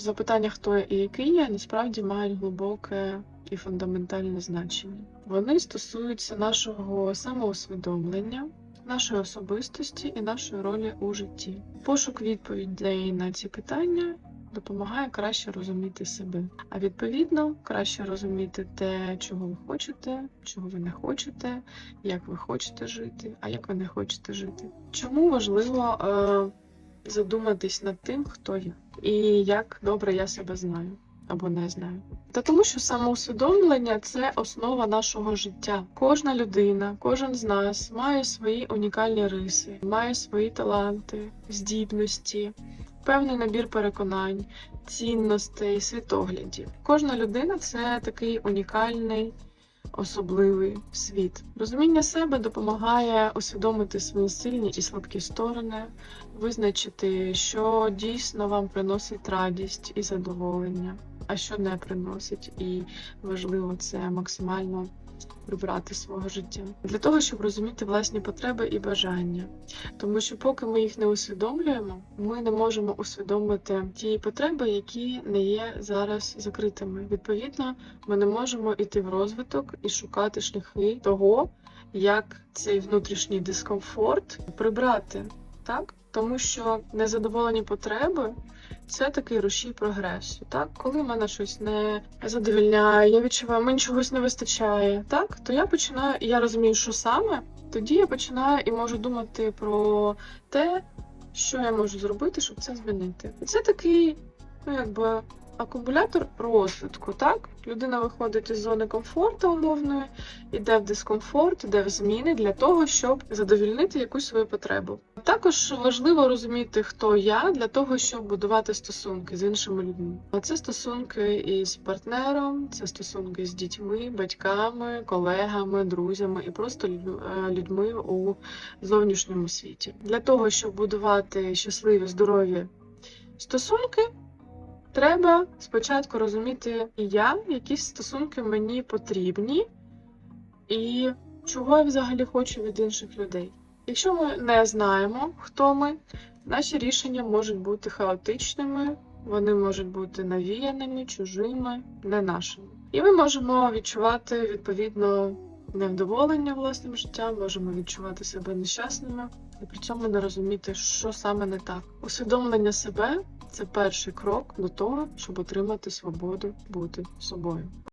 Запитання, хто я і який я, насправді мають глибоке і фундаментальне значення. Вони стосуються нашого самоусвідомлення, нашої особистості і нашої ролі у житті. Пошук відповідей на ці питання допомагає краще розуміти себе, а відповідно краще розуміти те, чого ви хочете, чого ви не хочете, як ви хочете жити, а як ви не хочете жити. Чому важливо е, задуматись над тим, хто я і як добре я себе знаю або не знаю. Та тому, що самоусвідомлення це основа нашого життя. Кожна людина, кожен з нас має свої унікальні риси, має свої таланти, здібності, певний набір переконань, цінностей, світоглядів. Кожна людина це такий унікальний. Особливий світ. Розуміння себе допомагає усвідомити свої сильні і слабкі сторони, визначити, що дійсно вам приносить радість і задоволення, а що не приносить, і важливо це максимально прибрати з свого життя для того, щоб розуміти власні потреби і бажання. Тому що, поки ми їх не усвідомлюємо, ми не можемо усвідомити ті потреби, які не є зараз закритими. Відповідно, ми не можемо йти в розвиток і шукати шляхи того, як цей внутрішній дискомфорт прибрати, так? Тому що незадоволені потреби це такий рушій прогресу. Так, коли мене щось не задовільняє, я відчуваю, мені чогось не вистачає, так, то я починаю, я розумію, що саме, тоді я починаю і можу думати про те, що я можу зробити, щоб це змінити. І це такий, ну якби. Акумулятор розвитку, так? Людина виходить із зони комфорту умовної, іде в дискомфорт, іде в зміни для того, щоб задовільнити якусь свою потребу. Також важливо розуміти, хто я для того, щоб будувати стосунки з іншими людьми. А Це стосунки із партнером, це стосунки з дітьми, батьками, колегами, друзями і просто е, людьми у зовнішньому світі. Для того, щоб будувати щасливі, здорові стосунки. Треба спочатку розуміти і я, які стосунки мені потрібні, і чого я взагалі хочу від інших людей. Якщо ми не знаємо, хто ми, наші рішення можуть бути хаотичними, вони можуть бути навіяними, чужими, не нашими. І ми можемо відчувати відповідно невдоволення власним життям, можемо відчувати себе нещасними і при цьому не розуміти, що саме не так. Усвідомлення себе це перший крок до того, щоб отримати свободу бути собою.